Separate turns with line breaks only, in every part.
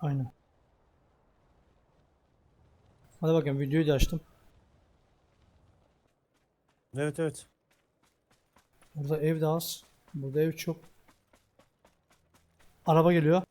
Aynen. Hadi bakayım videoyu da açtım.
Evet evet.
Burada ev de az. Burada ev çok. Araba geliyor.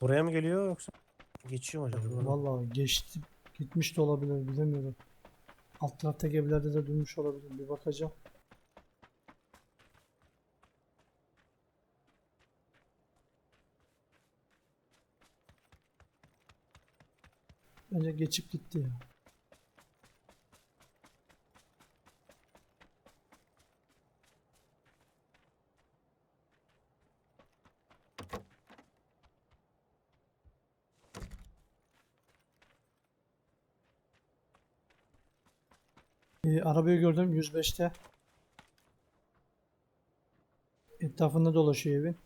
Buraya mı geliyor yoksa geçiyor mu acaba? Buradan.
Vallahi geçti. Gitmiş de olabilir bilemiyorum. Alt taraftaki evlerde de durmuş olabilir. Bir bakacağım. Bence geçip gitti ya. Ee, arabayı gördüm 105'te. Etrafında dolaşıyor evin.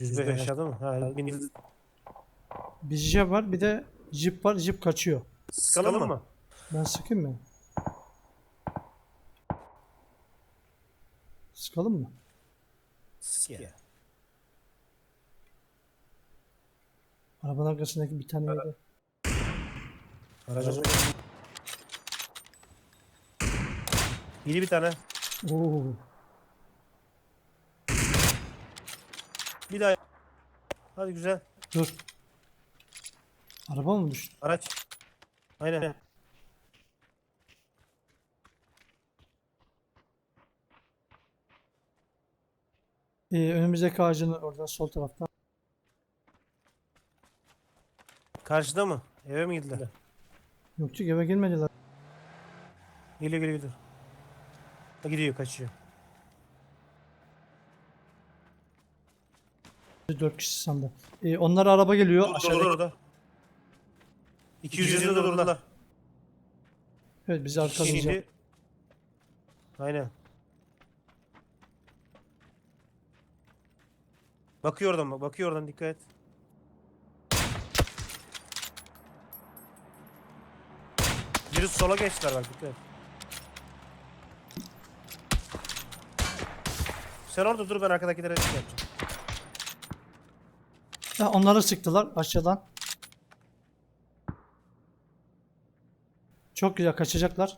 Yüz beş aşağıda mı? Ha, binildi.
Bir jip var bir de jip var. Jip kaçıyor.
Sıkalım mı?
Ben sıkayım mı? Sıkalım mı?
Sık ya.
Arabanın arkasındaki bir tane yere.
Aracı. Biri bir tane.
Oo.
Bir daha. Hadi güzel.
Dur. Araba mı düştü?
Araç. Aynen.
Ee, önümüzdeki ağacın orada sol tarafta.
Karşıda mı? Eve mi girdiler?
Yok ki eve girmediler.
Geliyor geliyor. Ha, gidiyor kaçıyor.
Dört kişi sandı. Ee, onlar araba geliyor.
Dur,
Aşağıdaki-
dur orada. 200 yılında durdular.
Evet bizi arkalayacak.
Aynen. Bakıyor oradan bak. Bakıyor oradan dikkat et. Biri sola geçtiler bak dikkat et. Sen orada dur ben arkadakilere yapacağım.
Ha, onları sıktılar aşağıdan. Çok güzel kaçacaklar.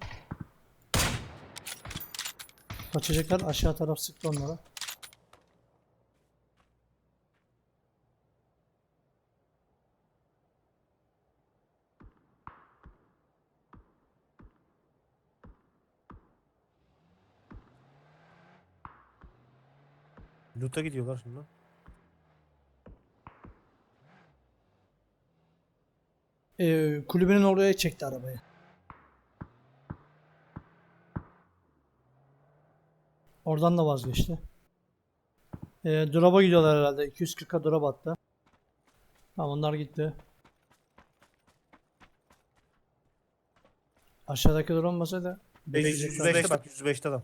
Kaçacaklar aşağı taraf sıktı onlara.
Loot'a gidiyorlar şimdi.
Ee, kulübenin oraya çekti arabayı. Oradan da vazgeçti. Ee, drop'a gidiyorlar herhalde. 240'a drop attı. Tamam onlar gitti. Aşağıdaki drop olmasaydı
105'te bak 105'te adam.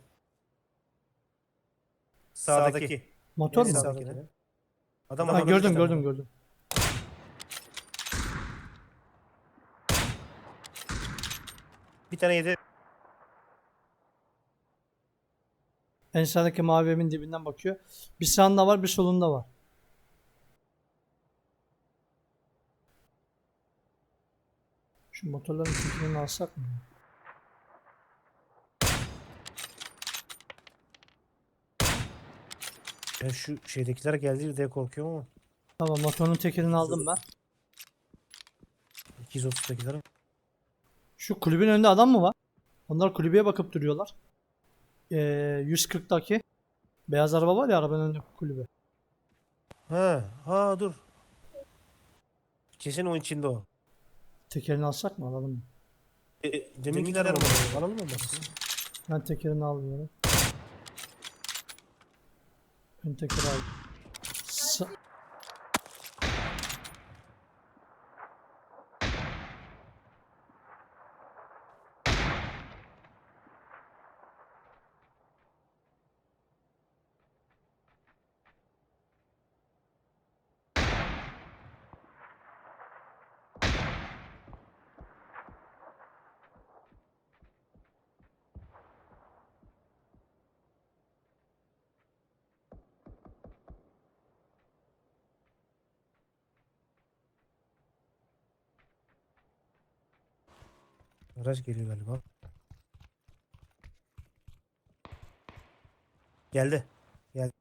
Sağdaki.
motor mu?
Sağdaki. Adam
Ha, gördüm gördüm gördüm.
Bir tane yedi.
En sağdaki mavi evin dibinden bakıyor. Bir sağında var bir solunda var. Şu motorların tekini alsak mı?
Ben şu şeydekiler geldi diye korkuyorum ama.
Tamam motorun tekerini aldım ben.
230'dakiler.
Şu kulübün önünde adam mı var? Onlar kulübeye bakıp duruyorlar. Ee, 140'daki beyaz araba var ya arabanın önünde kulübe.
Ha, ha dur. Kesin o içinde o.
Tekerini alsak mı alalım mı?
E, deminkiler alalım. Alalım mı?
Ben tekerini alıyorum. Ön tekeri al.
Araç geliyor galiba. Geldi. Geldi.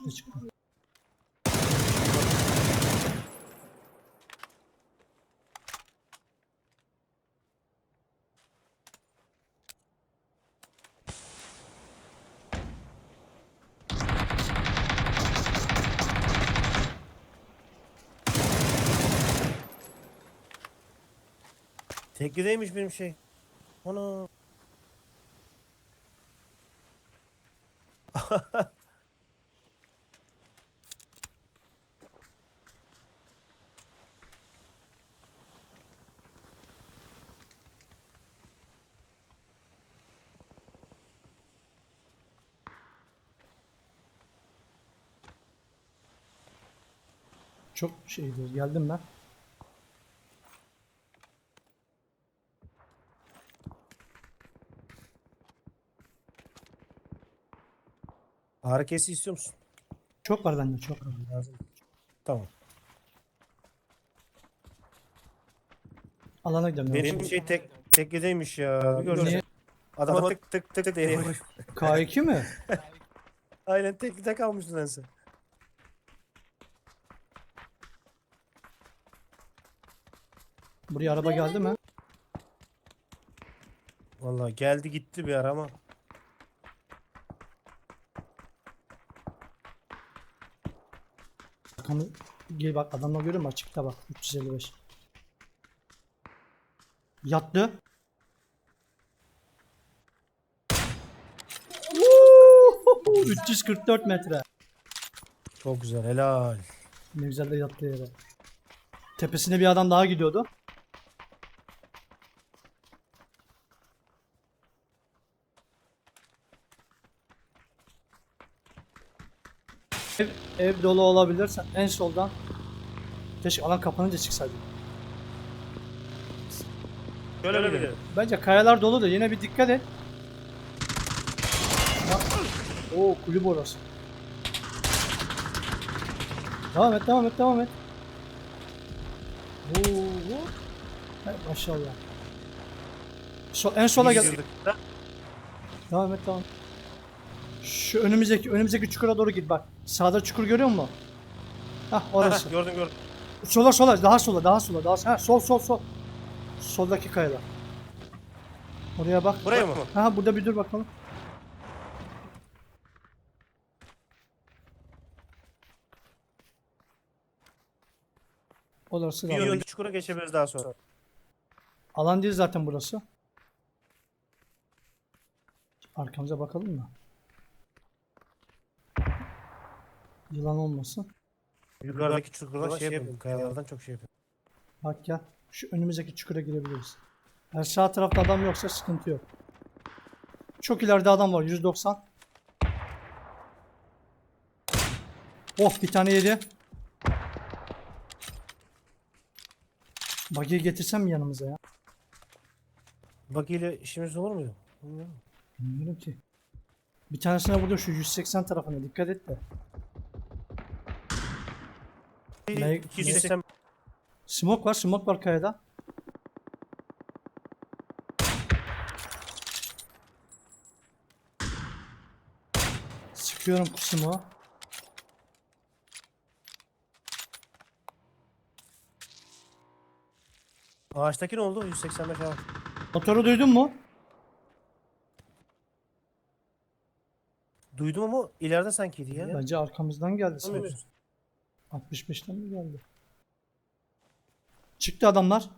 Çıktı çıktı.
Tekledeymiş benim şey. Ana.
Çok şeydir. Geldim ben.
Ağrı kesici istiyor musun?
Çok var bende çok.
Lazım. Tamam.
Alana gidelim.
Benim şey tek tekledeymiş ya. Bir görsene.
Niye?
Adama tık tık tık tık diye.
K2 mi?
Aynen tek tek almıştın sen.
Buraya araba geldi mi?
Vallahi geldi gitti bir ara ama.
Bakalım. Gel bak adamla görüyor musun? Açıkta bak. 355. Yattı. Woo! 344 metre.
Çok güzel helal.
Ne güzel de yattı yere. Tepesine bir adam daha gidiyordu. Ev, dolu olabilir. Sen en soldan. Keşke alan kapanınca çıksaydı.
Şöyle bir
Bence kayalar dolu da yine bir dikkat et. Oo kulüp orası. Devam et devam et devam et. Oo. Hay maşallah. So, en sola gel. Devam et devam. Şu önümüzdeki önümüzdeki çukura doğru git bak. Sağda çukur görüyor musun? Hah orası.
gördüm gördüm.
Sola sola daha sola daha sola daha sola. Ha, sol sol sol. Soldaki kayalar. Oraya bak.
Buraya mı?
Ha burada bir dur bakalım. Orası da
Bir yıl çukura geçebiliriz daha sonra.
Alan değil zaten burası. Arkamıza bakalım mı? Yılan olmasın.
Yukarıdaki çukurlar şey yapıyorum. Kayalardan çok şey yapıyorum.
Bak gel. Şu önümüzdeki çukura girebiliriz. Eğer sağ tarafta adam yoksa sıkıntı yok. Çok ileride adam var. 190. Oh bir tane yedi. Bagiyi getirsem mi yanımıza ya?
Bak ile işimiz olur mu? Bilmiyorum.
Bilmiyorum ki. Bir tanesine vurdum şu 180 tarafına dikkat et de. Ne-
280
Smoke var, smoke var kayada. Sıkıyorum smoke'u.
Ağaçtaki ne oldu? 185 ağaç.
Motoru duydun mu?
Duydum ama ileride sankiydi ya.
Bence arkamızdan geldi sanki.
Anlamıyorsun.
65'ten mi geldi? Çıktı adamlar.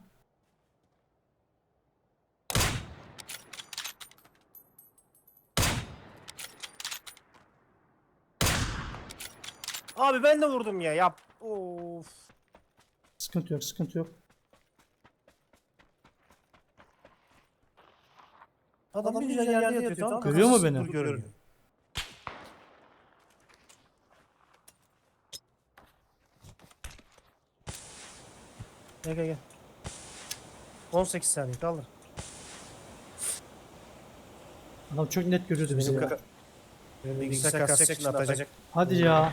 Abi ben de vurdum ya. Yap. Of.
Sıkıntı yok, sıkıntı yok.
Adam, bir güzel yerde yatıyor tamam mı?
Görüyor mu beni?
Görüyor. Gel gel gel. 18 saniye kaldır.
Adam çok net görüyordu bizi
Bizim
ya.
kaka. Benim bilgisayar kasacak şimdi atacak.
Hadi ya.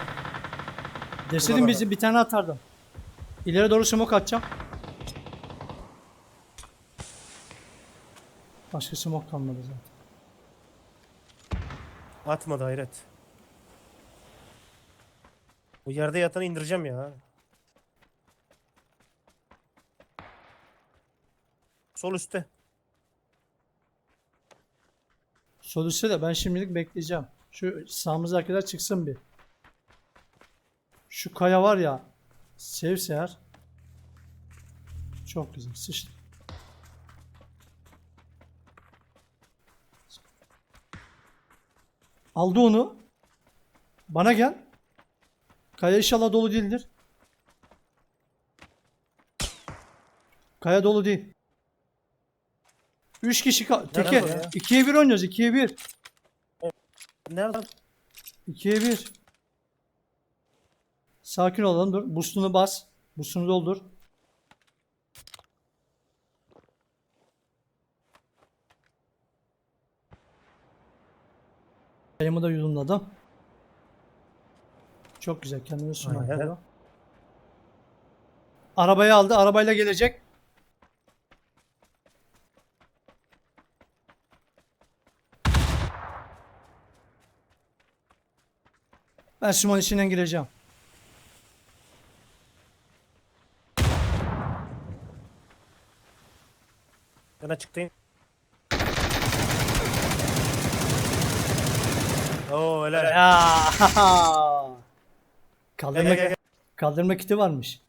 Deseydin bizi bir tane atardım. İleri doğru smoke atacağım. Başka smoke kalmadı zaten.
Atmadı hayret. Bu yerde yatanı indireceğim ya. Sol üstte.
Sol üstte de ben şimdilik bekleyeceğim. Şu sağımızdakiler çıksın bir. Şu kaya var ya. Sevse eğer. Çok güzel. Sıçtı. Aldı onu. Bana gel. Kaya inşallah dolu değildir. Kaya dolu değil. 3 kişi kal.
Nerede
Teke.
bu ya?
2'ye 1 oynuyoruz. 2'ye 1.
Nerede?
2'ye 1. Sakin olalım dur. Boostunu bas. Boostunu doldur. Yayımı da yudumladım. Çok güzel. Kendini sunar.
Aynen.
Arabayı aldı. Arabayla gelecek. Ben Simon içinden gireceğim.
Ben açıktayım. Oo helal.
Ya.
Gel,
Kaldırma,
gel, gel, gel.
kaldırma kiti varmış.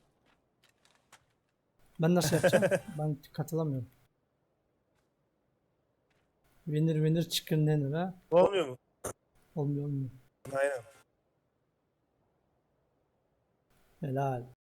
Ben nasıl yapacağım? ben katılamıyorum. Winner winner chicken dinner ha.
Olmuyor mu?
Olmuyor olmuyor.
Aynen.
هلال